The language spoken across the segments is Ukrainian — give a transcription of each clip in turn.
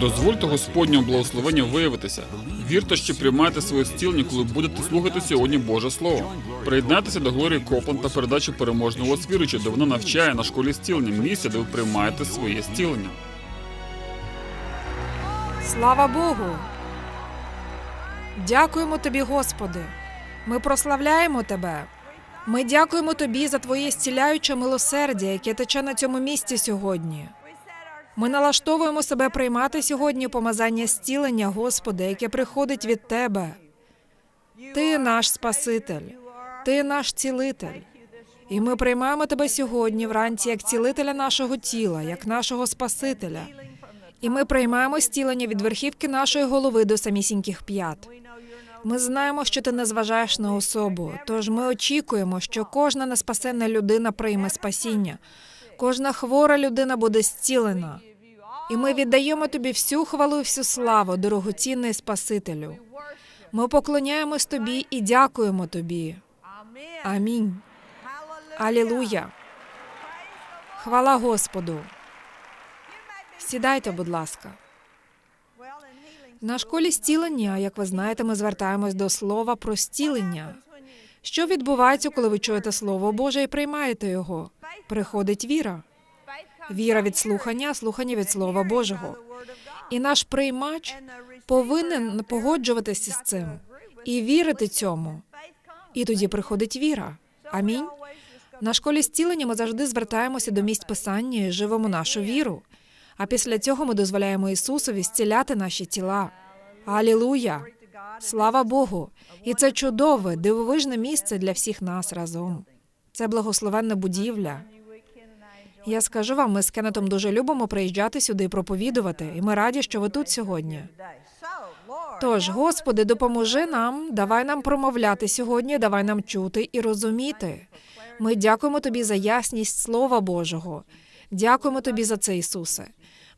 Дозвольте Господньому благословенню виявитися. Вірте, що приймаєте своє зцілення, коли будете слухати сьогодні Боже Слово. Приєднайтеся до Глорії Копланд та передачі переможного віруючи, де вона навчає на школі зцілення місця, де ви приймаєте своє зцілення. Слава Богу! Дякуємо тобі, Господи. Ми прославляємо Тебе. Ми дякуємо Тобі за Твоє зціляюче милосердя, яке тече на цьому місці сьогодні. Ми налаштовуємо себе приймати сьогодні помазання зцілення, Господи, яке приходить від Тебе. Ти наш Спаситель, Ти наш цілитель. І ми приймаємо Тебе сьогодні вранці як цілителя нашого тіла, як нашого Спасителя. І ми приймаємо зцілення від верхівки нашої голови до самісіньких п'ят. Ми знаємо, що ти не зважаєш на особу, тож ми очікуємо, що кожна неспасенна людина прийме спасіння, кожна хвора людина буде зцілена. І ми віддаємо тобі всю хвалу і всю славу, дорогоцінний Спасителю. Ми поклоняємось тобі і дякуємо тобі. Амінь. Алілуя. Хвала Господу. Сідайте, будь ласка. На школі зцілення, як ви знаєте, ми звертаємось до слова про зцілення. Що відбувається, коли ви чуєте слово Боже і приймаєте його? Приходить віра. Віра від слухання, слухання від Слова Божого. І наш приймач повинен погоджуватися з цим і вірити цьому. І тоді приходить віра. Амінь. На школі зцілення ми завжди звертаємося до місць писання і живемо нашу віру. А після цього ми дозволяємо Ісусові зціляти наші тіла. Алілуя! Слава Богу! І це чудове, дивовижне місце для всіх нас разом. Це благословенна будівля. Я скажу вам, ми з Кеннетом дуже любимо приїжджати сюди і проповідувати, і ми раді, що ви тут сьогодні. Тож, Господи, допоможи нам, давай нам промовляти сьогодні, давай нам чути і розуміти. Ми дякуємо тобі за ясність Слова Божого. Дякуємо тобі за це, Ісусе.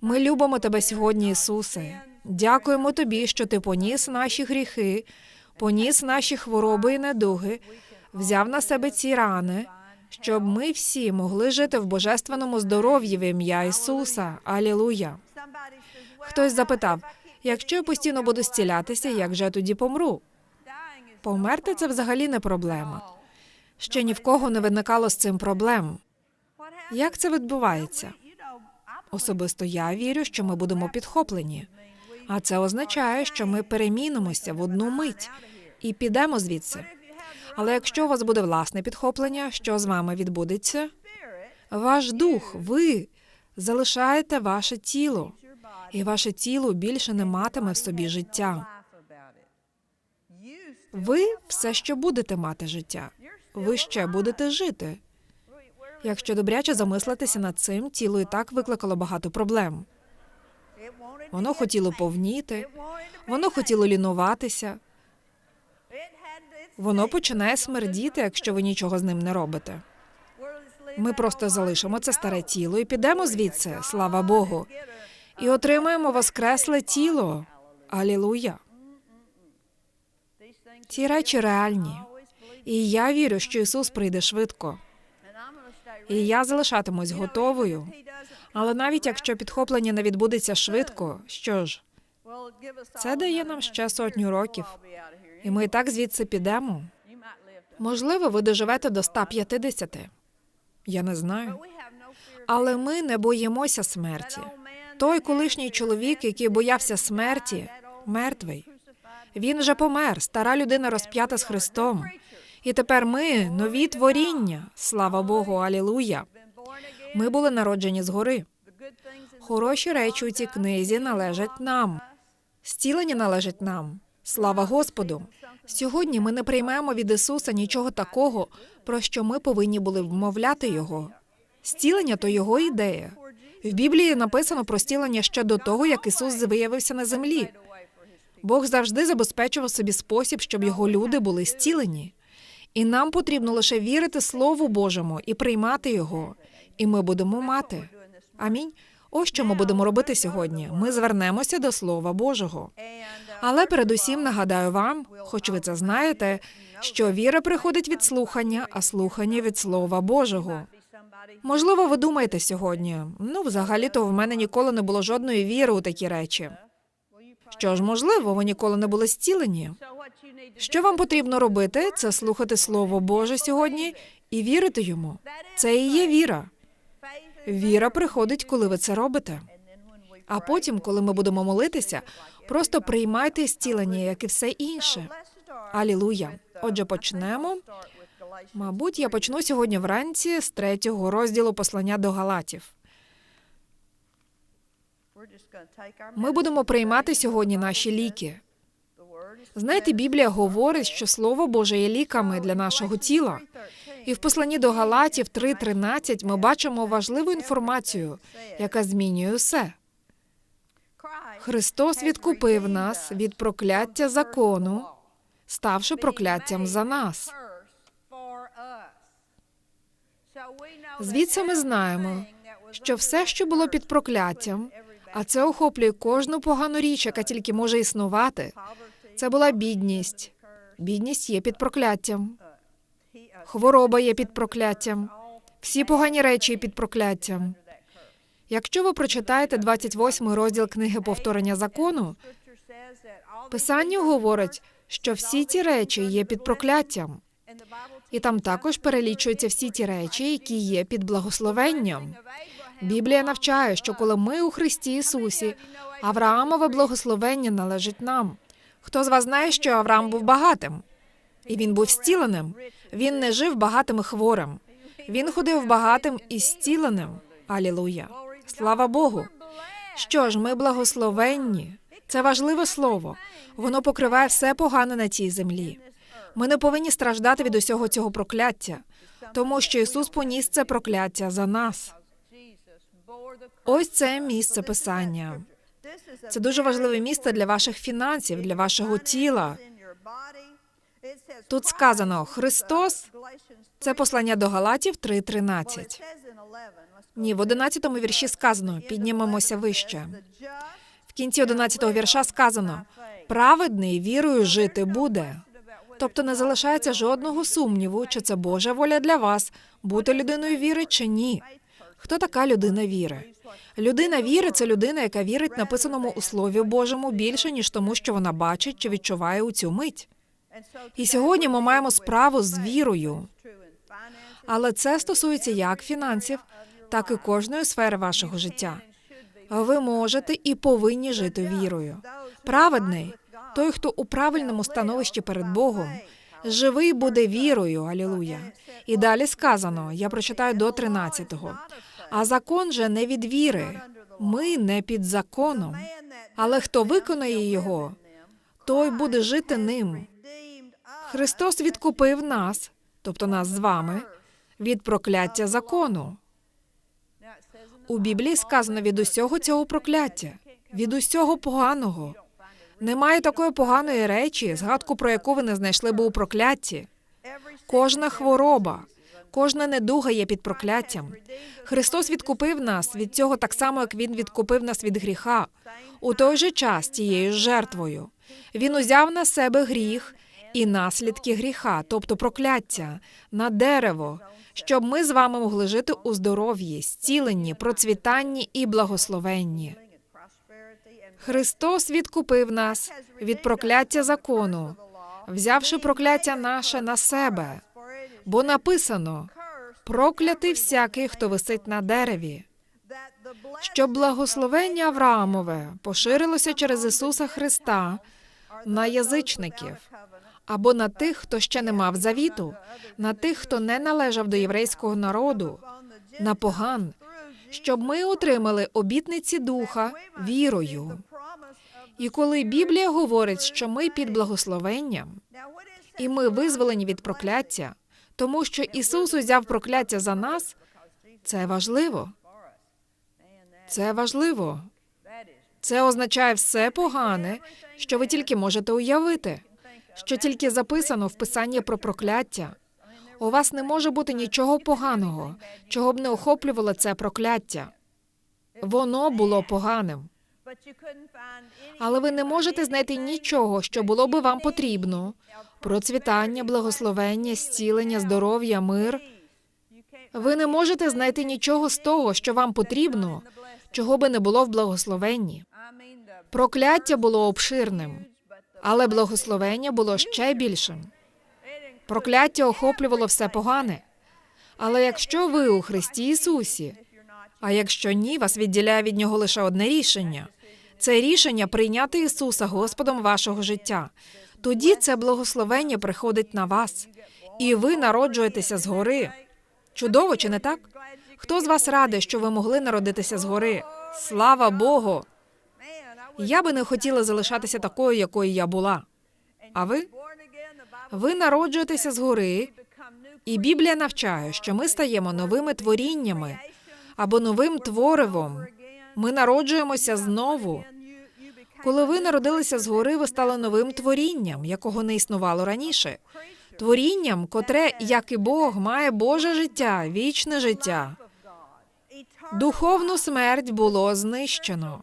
Ми любимо тебе сьогодні, Ісусе. Дякуємо тобі, що ти поніс наші гріхи, поніс наші хвороби і недуги, взяв на себе ці рани, щоб ми всі могли жити в божественному здоров'ї в ім'я Ісуса. Алілуя. Хтось запитав: якщо я постійно буду зцілятися, як же я тоді помру? Померти це взагалі не проблема. Ще ні в кого не виникало з цим проблем. Як це відбувається? Особисто я вірю, що ми будемо підхоплені. А це означає, що ми перемінимося в одну мить і підемо звідси. Але якщо у вас буде власне підхоплення, що з вами відбудеться? Ваш дух, ви залишаєте ваше тіло, і ваше тіло більше не матиме в собі життя. Ви все ще будете мати життя. Ви ще будете жити. Якщо добряче замислитися над цим, тіло і так викликало багато проблем. Воно хотіло повніти, воно хотіло лінуватися. Воно починає смердіти, якщо ви нічого з ним не робите. Ми просто залишимо це старе тіло і підемо звідси, слава Богу, і отримаємо воскресле тіло. Алілуя. Ці речі реальні. І я вірю, що Ісус прийде швидко. І я залишатимусь готовою. Але навіть якщо підхоплення не відбудеться швидко, що ж, це дає нам ще сотню років, і ми і так звідси підемо. Можливо, ви доживете до 150. Я не знаю. Але ми не боїмося смерті. Той колишній чоловік, який боявся смерті, мертвий. Він вже помер, стара людина розп'ята з Христом. І тепер ми нові творіння. Слава Богу, алілуя. Ми були народжені згори. Хороші речі у цій книзі належать нам. Зцілення належить нам. Слава Господу. Сьогодні ми не приймаємо від Ісуса нічого такого, про що ми повинні були вмовляти Його. Зцілення то його ідея. В Біблії написано про зцілення ще до того, як Ісус виявився на землі. Бог завжди забезпечував собі спосіб, щоб його люди були зцілені. І нам потрібно лише вірити Слову Божому і приймати його. І ми будемо мати. Амінь. Ось що ми будемо робити сьогодні. Ми звернемося до Слова Божого. Але передусім нагадаю вам, хоч ви це знаєте, що віра приходить від слухання, а слухання від Слова Божого. Можливо, ви думаєте сьогодні. Ну, взагалі-то в мене ніколи не було жодної віри у такі речі. Що ж, можливо, ви ніколи не були зцілені. Що вам потрібно робити? Це слухати Слово Боже сьогодні і вірити йому. Це і є віра. Віра приходить, коли ви це робите. А потім, коли ми будемо молитися, просто приймайте зцілення, як і все інше. Алілуя. Отже, почнемо. Мабуть, я почну сьогодні вранці з третього розділу послання до Галатів. Ми будемо приймати сьогодні наші ліки. Знаєте, Біблія говорить, що Слово Боже є ліками для нашого тіла. І в посланні до Галатів 3.13 ми бачимо важливу інформацію, яка змінює усе. Христос відкупив нас від прокляття закону, ставши прокляттям за нас. Звідси ми знаємо, що все, що було під прокляттям, а це охоплює кожну погану річ, яка тільки може існувати. Це була бідність. Бідність є під прокляттям. Хвороба є під прокляттям. Всі погані речі під прокляттям. Якщо ви прочитаєте 28 розділ книги повторення закону, писання говорить, що всі ці речі є під прокляттям, і там також перелічуються всі ті речі, які є під благословенням. Біблія навчає, що коли ми у Христі Ісусі, Авраамове благословення належить нам. Хто з вас знає, що Авраам був багатим? І він був зціленим. Він не жив багатим і хворим. Він ходив багатим і зціленим. Алілуя. Слава Богу. Що ж, ми благословенні. Це важливе слово. Воно покриває все погане на цій землі. Ми не повинні страждати від усього цього прокляття, тому що Ісус поніс це прокляття за нас. Ось це місце писання. Це дуже важливе місце для ваших фінансів, для вашого тіла. Тут сказано Христос. Це послання до Галатів 3.13. Ні, в 11 вірші сказано піднімемося вище. В кінці 11 вірша сказано праведний вірою жити буде. Тобто не залишається жодного сумніву, чи це Божа воля для вас бути людиною віри чи ні. Хто така людина віри? Людина віри це людина, яка вірить написаному у Слові Божому більше, ніж тому, що вона бачить чи відчуває у цю мить. І сьогодні ми маємо справу з вірою. Але це стосується як фінансів, так і кожної сфери вашого життя. Ви можете і повинні жити вірою. Праведний той, хто у правильному становищі перед Богом, живий буде вірою. Алілуя. І далі сказано: я прочитаю до 13-го. А закон же не від віри. Ми не під законом. Але хто виконає його, той буде жити ним. Христос відкупив нас, тобто нас з вами, від прокляття закону. У Біблії сказано від усього цього прокляття, від усього поганого. Немає такої поганої речі, згадку про яку ви не знайшли би у проклятті. Кожна хвороба, кожна недуга є під прокляттям. Христос відкупив нас від цього так само, як Він відкупив нас від гріха. У той же час тією жертвою. Він узяв на себе гріх і наслідки гріха, тобто прокляття, на дерево, щоб ми з вами могли жити у здоров'ї, зціленні, процвітанні і благословенні. Христос відкупив нас від прокляття закону, взявши прокляття наше на себе, бо написано проклятий всякий, хто висить на дереві, щоб благословення Авраамове поширилося через Ісуса Христа на язичників або на тих, хто ще не мав завіту, на тих, хто не належав до єврейського народу, на поган, щоб ми отримали обітниці духа вірою. І коли Біблія говорить, що ми під благословенням, і ми визволені від прокляття, тому що Ісус узяв прокляття за нас, це важливо. Це важливо. Це означає все погане, що ви тільки можете уявити, що тільки записано в писанні про прокляття. У вас не може бути нічого поганого, чого б не охоплювало це прокляття. Воно було поганим. Але ви не можете знайти нічого, що було би вам потрібно. Процвітання, благословення, зцілення, здоров'я, мир. Ви не можете знайти нічого з того, що вам потрібно, чого би не було в благословенні. Прокляття було обширним, але благословення було ще більшим. Прокляття охоплювало все погане. Але якщо ви у Христі Ісусі, а якщо ні, вас відділяє від нього лише одне рішення це рішення прийняти Ісуса Господом вашого життя. Тоді це благословення приходить на вас, і ви народжуєтеся згори. Чудово, чи не так? Хто з вас радий, що ви могли народитися згори? Слава Богу! Я би не хотіла залишатися такою, якою я була. А ви? Ви народжуєтеся згори, і Біблія навчає, що ми стаємо новими творіннями або новим творивом. Ми народжуємося знову. Коли ви народилися згори, ви стали новим творінням, якого не існувало раніше. Творінням, котре, як і Бог, має Боже життя, вічне життя. Духовну смерть було знищено.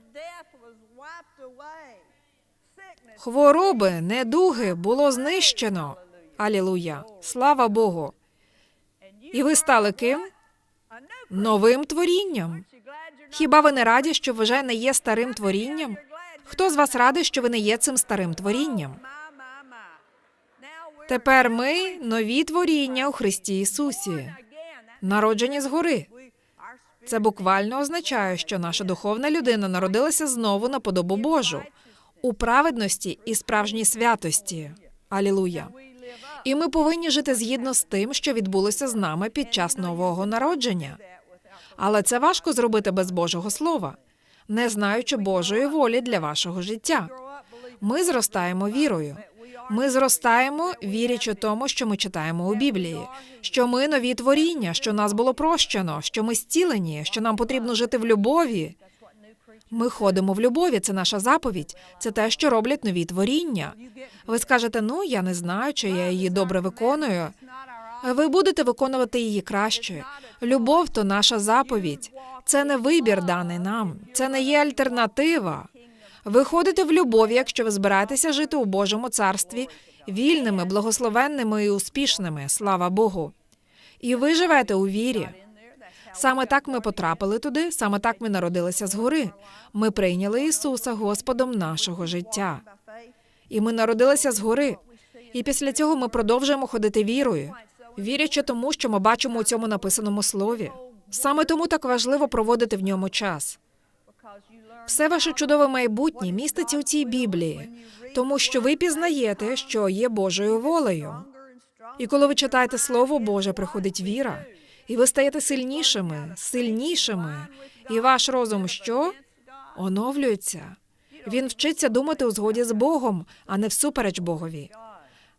Хвороби, недуги було знищено. Алілуя. Слава Богу. І ви стали ким? Новим творінням. Хіба ви не раді, що ви вже не є старим творінням? Хто з вас радий, що ви не є цим старим творінням? Тепер ми нові творіння у Христі Ісусі, народжені згори. Це буквально означає, що наша духовна людина народилася знову на подобу Божу у праведності і справжній святості. Алілуя. І ми повинні жити згідно з тим, що відбулося з нами під час нового народження. Але це важко зробити без Божого Слова, не знаючи Божої волі для вашого життя. Ми зростаємо вірою. Ми зростаємо, вірячи тому, що ми читаємо у Біблії, що ми нові творіння, що нас було прощено, що ми зцілені, що нам потрібно жити в любові. Ми ходимо в любові, це наша заповідь, це те, що роблять нові творіння. Ви скажете, ну я не знаю, чи я її добре виконую. Ви будете виконувати її краще. Любов то наша заповідь. Це не вибір даний нам, це не є альтернатива. Ви ходите в любові, якщо ви збираєтеся жити у Божому царстві вільними, благословенними і успішними. Слава Богу. І ви живете у вірі. Саме так ми потрапили туди, саме так ми народилися згори. Ми прийняли Ісуса Господом нашого життя. І ми народилися згори. І після цього ми продовжуємо ходити вірою, вірячи тому, що ми бачимо у цьому написаному слові. Саме тому так важливо проводити в ньому час. Все ваше чудове майбутнє міститься у цій Біблії, тому що ви пізнаєте, що є Божою волею. І коли ви читаєте Слово Боже, приходить віра, і ви стаєте сильнішими, сильнішими, і ваш розум що? Оновлюється. Він вчиться думати у згоді з Богом, а не всупереч Богові.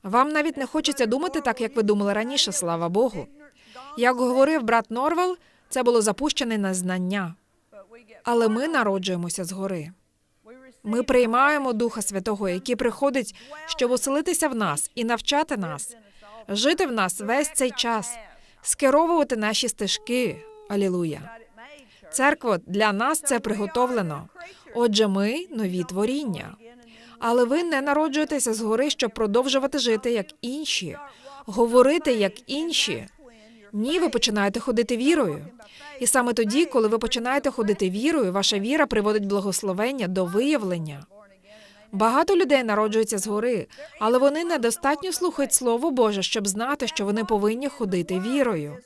Вам навіть не хочеться думати так, як ви думали раніше, слава Богу. Як говорив брат Норвел, це було запущене на знання. Але ми народжуємося згори. Ми приймаємо Духа Святого, який приходить, щоб оселитися в нас і навчати нас, жити в нас весь цей час, скеровувати наші стежки. Алілуя. Церква для нас це приготовлено. Отже, ми нові творіння. Але ви не народжуєтеся згори, щоб продовжувати жити як інші, говорити як інші. Ні, ви починаєте ходити вірою. І саме тоді, коли ви починаєте ходити вірою, ваша віра приводить благословення до виявлення. Багато людей народжуються згори, але вони недостатньо слухають Слово Боже, щоб знати, що вони повинні ходити вірою.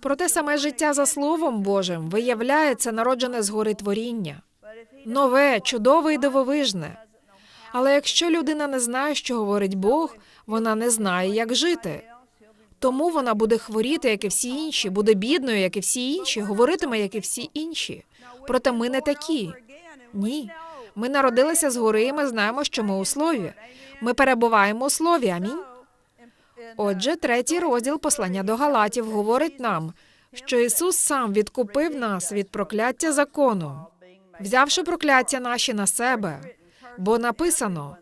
Проте саме життя за Словом Божим виявляється народжене згори творіння. Нове, чудове і дивовижне. Але якщо людина не знає, що говорить Бог, вона не знає, як жити. Тому вона буде хворіти, як і всі інші, буде бідною, як і всі інші, говоритиме, як і всі інші. Проте ми не такі. Ні. Ми народилися згори, і ми знаємо, що ми у слові. Ми перебуваємо у слові. Амінь. Отже, третій розділ послання до Галатів говорить нам, що Ісус сам відкупив нас від прокляття закону, взявши прокляття наші на себе, бо написано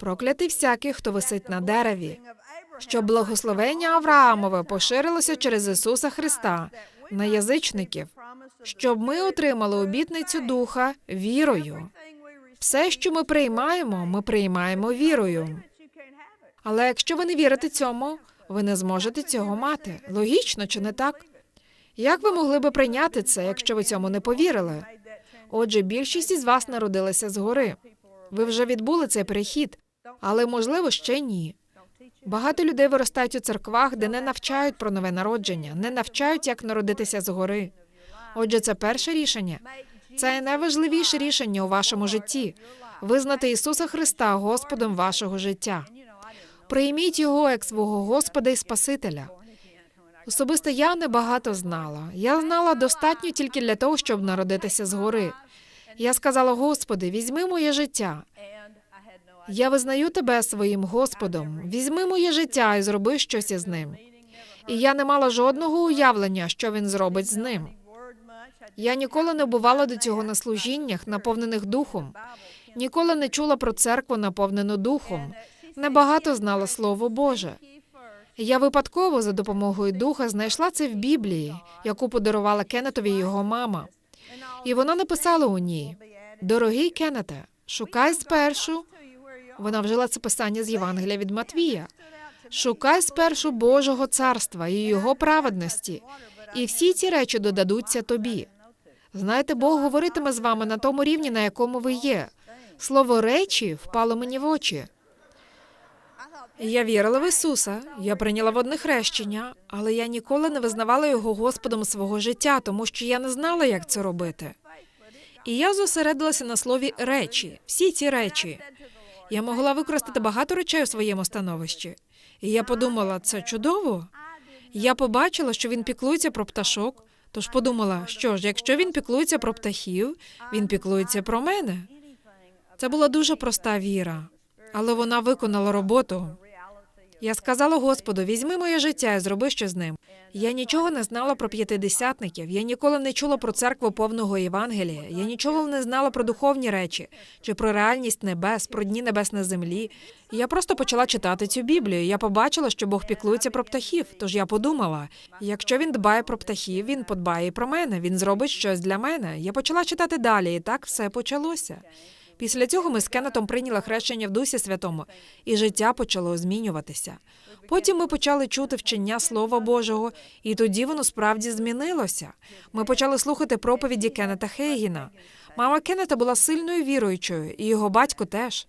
проклятий всякий, хто висить на дереві, щоб благословення Авраамове поширилося через Ісуса Христа на язичників, щоб ми отримали обітницю Духа вірою. Все, що ми приймаємо, ми приймаємо вірою. Але якщо ви не вірите цьому, ви не зможете цього мати. Логічно чи не так? Як ви могли би прийняти це, якщо ви цьому не повірили? Отже, більшість із вас народилися згори. Ви вже відбули цей перехід, але можливо ще ні. Багато людей виростають у церквах, де не навчають про нове народження, не навчають, як народитися згори. Отже, це перше рішення. Це найважливіше рішення у вашому житті визнати Ісуса Христа Господом вашого життя. Прийміть його як свого Господа і Спасителя. Особисто я небагато знала. Я знала достатньо тільки для того, щоб народитися згори. Я сказала: Господи, візьми моє життя. Я визнаю тебе своїм Господом. Візьми моє життя і зроби щось із ним. І я не мала жодного уявлення, що він зробить з ним. Я ніколи не бувала до цього на служіннях, наповнених духом. Ніколи не чула про церкву, наповнену духом. Небагато знала Слово Боже. Я випадково за допомогою духа знайшла це в Біблії, яку подарувала Кеннетові його мама. І вона написала у ній: Дорогий Кеннете, шукай спершу. Вона вжила це писання з Євангелія від Матвія. Шукай спершу Божого царства і його праведності, і всі ці речі додадуться тобі. Знаєте, Бог говоритиме з вами на тому рівні, на якому ви є. Слово речі впало мені в очі. Я вірила в Ісуса, я прийняла водне хрещення, але я ніколи не визнавала його Господом свого життя, тому що я не знала, як це робити. І я зосередилася на слові речі, всі ці речі. Я могла використати багато речей у своєму становищі. І я подумала, це чудово. Я побачила, що він піклується про пташок. Тож подумала, що ж, якщо він піклується про птахів, він піклується про мене. Це була дуже проста віра, але вона виконала роботу. Я сказала Господу, візьми моє життя і зроби що з ним. Я нічого не знала про п'ятидесятників. Я ніколи не чула про церкву повного Євангелія. Я нічого не знала про духовні речі чи про реальність небес, про дні небес на землі. Я просто почала читати цю Біблію. Я побачила, що Бог піклується про птахів. Тож я подумала: якщо він дбає про птахів, він подбає і про мене. Він зробить щось для мене. Я почала читати далі, і так все почалося. Після цього ми з Кеннетом прийняли хрещення в Дусі Святому, і життя почало змінюватися. Потім ми почали чути вчення Слова Божого, і тоді воно справді змінилося. Ми почали слухати проповіді Кеннета Хейгіна. Мама Кеннета була сильною віруючою, і його батько теж.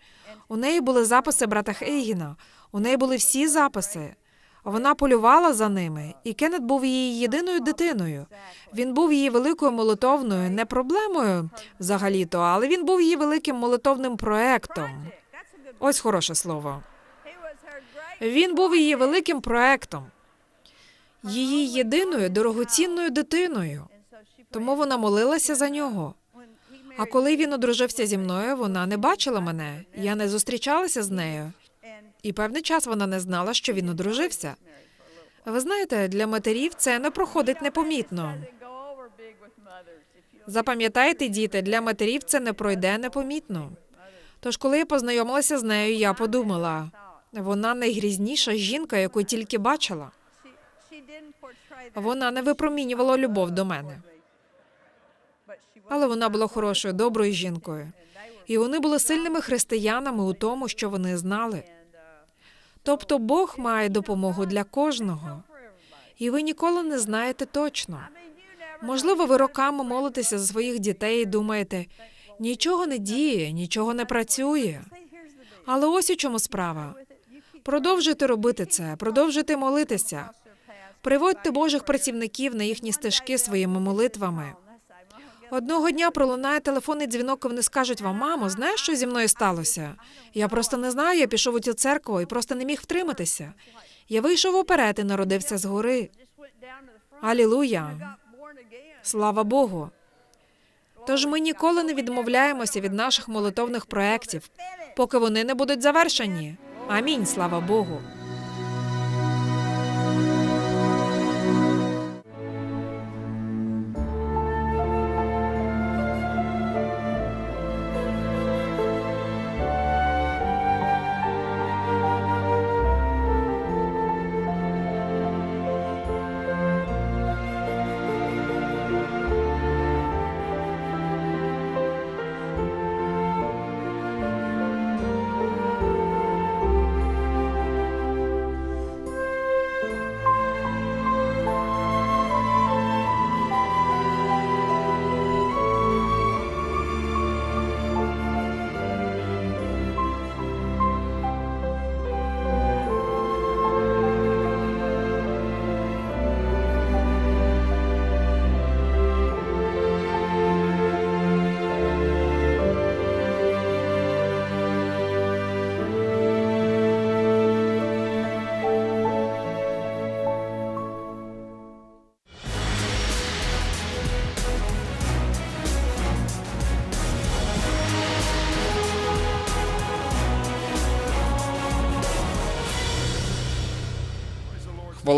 У неї були записи брата Хейгіна. У неї були всі записи. Вона полювала за ними, і Кеннет був її єдиною дитиною. Він був її великою молитовною, не проблемою взагалі-то, але він був її великим молитовним проектом. Ось хороше слово. Він був її великим проектом, її єдиною дорогоцінною дитиною. Тому вона молилася за нього. А коли він одружився зі мною, вона не бачила мене. Я не зустрічалася з нею. І певний час вона не знала, що він одружився. Ви знаєте, для матерів це не проходить непомітно. Запам'ятайте, діти, для матерів це не пройде непомітно. Тож, коли я познайомилася з нею, я подумала, вона найгрізніша жінка, яку тільки бачила. Вона не випромінювала любов до мене. Але вона була хорошою, доброю жінкою. І вони були сильними християнами у тому, що вони знали. Тобто Бог має допомогу для кожного, і ви ніколи не знаєте точно. Можливо, ви роками молитеся за своїх дітей і думаєте, нічого не діє, нічого не працює. Але ось у чому справа. Продовжуйте робити це, продовжуйте молитися. Приводьте Божих працівників на їхні стежки своїми молитвами. Одного дня пролунає телефонний дзвінок, і вони скажуть вам, мамо, знаєш, що зі мною сталося? Я просто не знаю, я пішов у цю церкву і просто не міг втриматися. Я вийшов уперед і народився згори. Алілуя! Слава Богу! Тож ми ніколи не відмовляємося від наших молитовних проєктів, поки вони не будуть завершені. Амінь, слава Богу.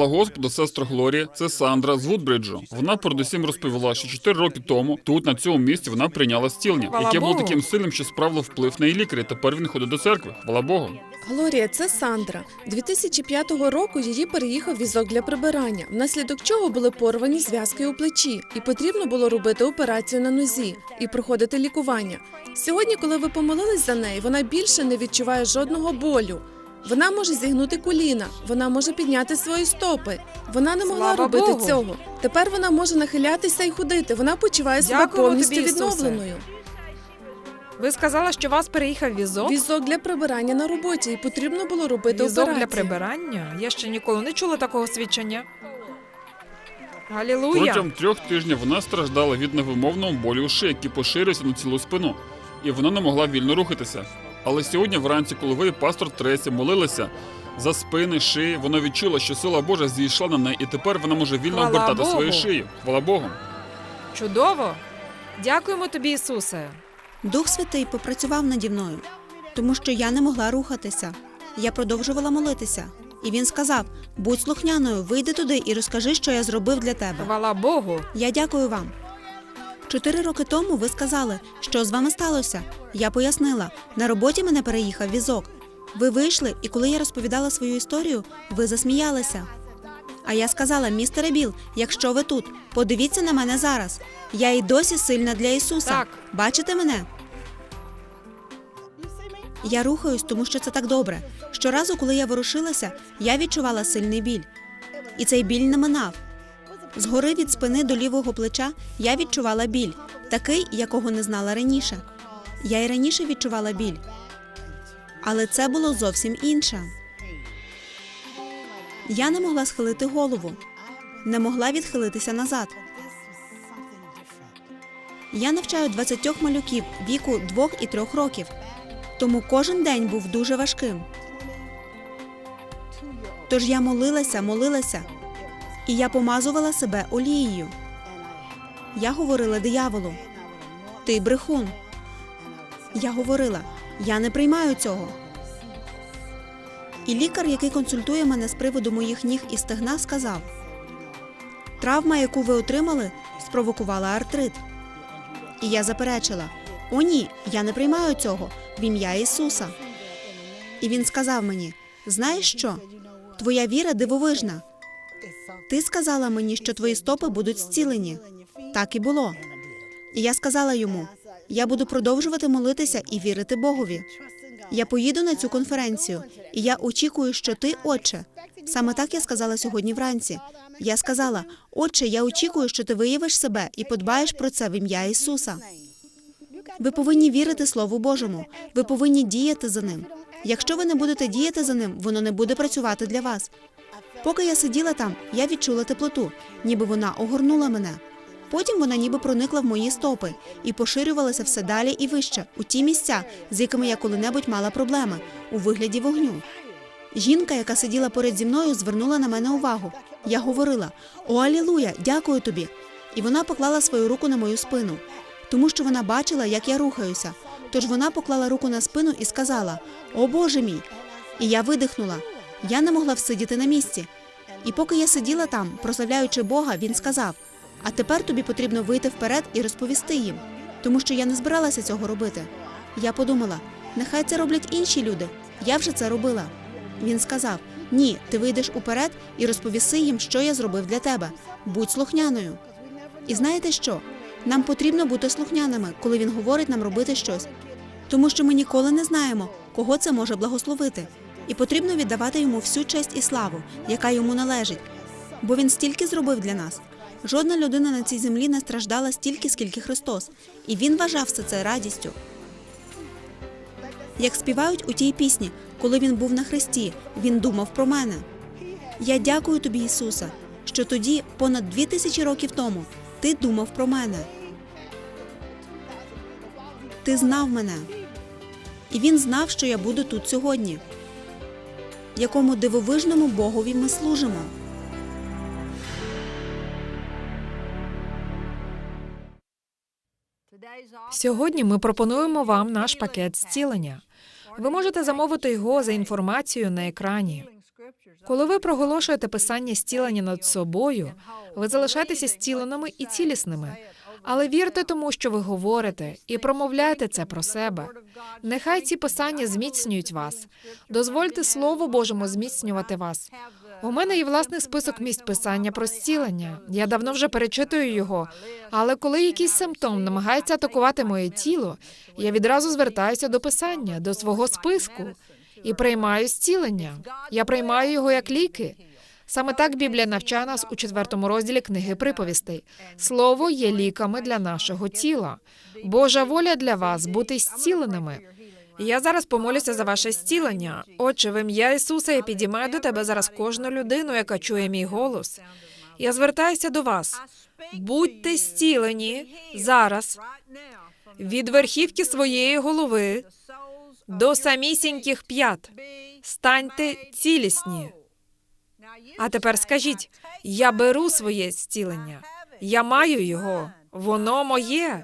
Хвала Господу, сестра Глорія, це Сандра з Вудбриджу. Вона передусім розповіла, що 4 роки тому тут, на цьому місці, вона прийняла Хвала яке було таким сильним, що справило вплив на її лікаря. Тепер він ходить до церкви. Хвала Богу. Глорія, це Сандра. 2005 року її переїхав візок для прибирання, внаслідок чого були порвані зв'язки у плечі, і потрібно було робити операцію на нозі і проходити лікування. Сьогодні, коли ви помолились за неї, вона більше не відчуває жодного болю. Вона може зігнути коліна, вона може підняти свої стопи. Вона не могла Слава робити Богу! цього. Тепер вона може нахилятися і ходити. Вона почуває себе Дякуємо повністю тобі, Ісусе. відновленою. Ви сказали, що вас переїхав візок? Візок для прибирання на роботі, і потрібно було робити Візок операцію. для прибирання? Я ще ніколи не чула такого свідчення. Галілуя! Протягом трьох тижнів вона страждала від невимовного болю у шиї, який поширився на цілу спину, і вона не могла вільно рухатися. Але сьогодні, вранці, коли ви пастор Тресі молилися за спини, шиї, вона відчула, що сила Божа зійшла на неї, і тепер вона може вільно Хвала обертати Богу. свою шию. Хвала Богу. Чудово! Дякуємо тобі, Ісусе. Дух Святий попрацював наді мною, тому що я не могла рухатися. Я продовжувала молитися, і він сказав: будь слухняною, вийди туди і розкажи, що я зробив для тебе. Хвала Богу! Я дякую вам. Чотири роки тому ви сказали, що з вами сталося. Я пояснила, на роботі мене переїхав візок. Ви вийшли, і коли я розповідала свою історію, ви засміялися. А я сказала, містере Біл, якщо ви тут, подивіться на мене зараз. Я і досі сильна для Ісуса. Так. Бачите мене? Я рухаюсь, тому що це так добре. Щоразу, коли я ворушилася, я відчувала сильний біль. І цей біль не минав. Згори від спини до лівого плеча я відчувала біль, такий, якого не знала раніше. Я й раніше відчувала біль. Але це було зовсім інше. Я не могла схилити голову, не могла відхилитися назад. Я навчаю 20 малюків віку 2 і 3 років, тому кожен день був дуже важким. Тож я молилася, молилася, і я помазувала себе олією. Я говорила дияволу: Ти брехун. Я говорила, я не приймаю цього. І лікар, який консультує мене з приводу моїх ніг і стегна, сказав: Травма, яку ви отримали, спровокувала артрит. І я заперечила: О, ні, я не приймаю цього в ім'я Ісуса. І він сказав мені: Знаєш що? Твоя віра дивовижна. Ти сказала мені, що твої стопи будуть зцілені. Так і було. І я сказала йому: я буду продовжувати молитися і вірити Богові. Я поїду на цю конференцію, і я очікую, що ти, отче. Саме так я сказала сьогодні вранці. Я сказала: Отче, я очікую, що ти виявиш себе і подбаєш про це в ім'я Ісуса. Ви повинні вірити Слову Божому. Ви повинні діяти за ним. Якщо ви не будете діяти за ним, воно не буде працювати для вас. Поки я сиділа там, я відчула теплоту, ніби вона огорнула мене. Потім вона ніби проникла в мої стопи і поширювалася все далі і вище у ті місця, з якими я коли-небудь мала проблеми у вигляді вогню. Жінка, яка сиділа поряд зі мною, звернула на мене увагу. Я говорила: О, Алілуя, дякую тобі. І вона поклала свою руку на мою спину, тому що вона бачила, як я рухаюся. Тож вона поклала руку на спину і сказала: О Боже мій! І я видихнула. Я не могла всидіти на місці. І поки я сиділа там, прославляючи Бога, він сказав: А тепер тобі потрібно вийти вперед і розповісти їм, тому що я не збиралася цього робити. Я подумала, нехай це роблять інші люди. Я вже це робила. Він сказав: Ні, ти вийдеш уперед і розповіси їм, що я зробив для тебе. Будь слухняною. І знаєте що? Нам потрібно бути слухняними, коли він говорить нам робити щось, тому що ми ніколи не знаємо, кого це може благословити, і потрібно віддавати йому всю честь і славу, яка йому належить, бо він стільки зробив для нас. Жодна людина на цій землі не страждала стільки, скільки Христос, і він вважав все це радістю. Як співають у тій пісні, коли він був на хресті, він думав про мене. Я дякую тобі, Ісусе, що тоді, понад дві тисячі років тому, ти думав про мене. Ти знав мене. І він знав, що я буду тут сьогодні. Якому дивовижному Богові ми служимо. Сьогодні ми пропонуємо вам наш пакет зцілення. Ви можете замовити його за інформацією на екрані. Коли ви проголошуєте писання зцілення над собою, ви залишаєтеся зціленими і цілісними. Але вірте тому, що ви говорите, і промовляйте це про себе. Нехай ці писання зміцнюють вас. Дозвольте Слову Божому зміцнювати вас. У мене є власний список місць писання про зцілення. Я давно вже перечитую його. Але коли якийсь симптом намагається атакувати моє тіло, я відразу звертаюся до писання, до свого списку і приймаю зцілення. Я приймаю його як ліки. Саме так Біблія навчає нас у четвертому розділі книги приповістей. Слово є ліками для нашого тіла. Божа воля для вас бути зціленими. Я зараз помолюся за ваше зцілення. Отче, в ім'я Ісуса я підіймаю до тебе зараз кожну людину, яка чує мій голос. Я звертаюся до вас. Будьте зцілені зараз від верхівки своєї голови до самісіньких п'ят. Станьте цілісні. А тепер скажіть: я беру своє зцілення, я маю його, воно моє.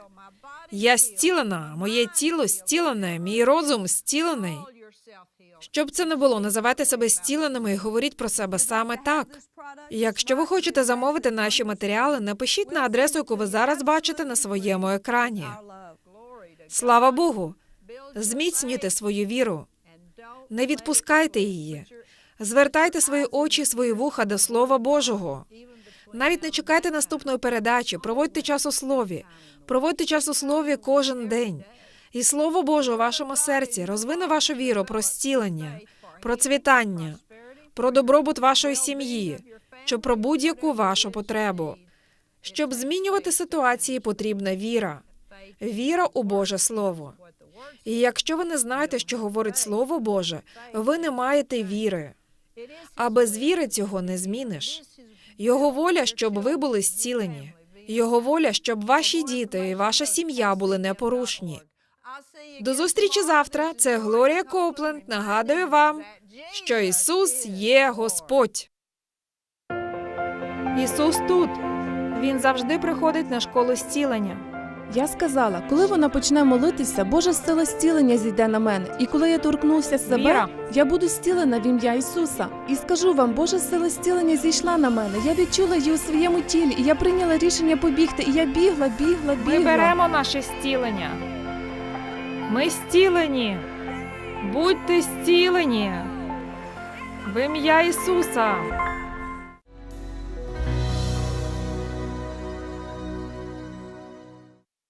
Я зцілена, моє тіло зцілене, мій розум зцілений. Щоб це не було, називайте себе зціленими і говоріть про себе саме так. Якщо ви хочете замовити наші матеріали, напишіть на адресу, яку ви зараз бачите на своєму екрані. Слава Богу! Зміцнюйте свою віру, не відпускайте її. Звертайте свої очі, свої вуха до Слова Божого. Навіть не чекайте наступної передачі, проводьте час у слові, проводьте час у слові кожен день. І Слово Боже у вашому серці розвине вашу віру про зцілення, про цвітання, про добробут вашої сім'ї, чи про будь-яку вашу потребу. Щоб змінювати ситуації, потрібна віра. Віра у Боже Слово. І якщо ви не знаєте, що говорить Слово Боже, ви не маєте віри. А без віри цього не зміниш. Його воля, щоб ви були зцілені. Його воля, щоб ваші діти і ваша сім'я були непорушні. До зустрічі завтра. Це Глорія Копленд. Нагадую вам, що Ісус є Господь. Ісус тут. Він завжди приходить на школу зцілення. Я сказала, коли вона почне молитися, Божа сила зцілення зійде на мене. І коли я торкнуся себе, Віра. я буду зцілена в ім'я Ісуса. І скажу вам, Божа сила зцілення зійшла на мене. Я відчула її у своєму тілі, і я прийняла рішення побігти. І я бігла, бігла, бігла. Ми беремо наше зцілення. Ми зцілені. Будьте зцілені. В ім'я Ісуса.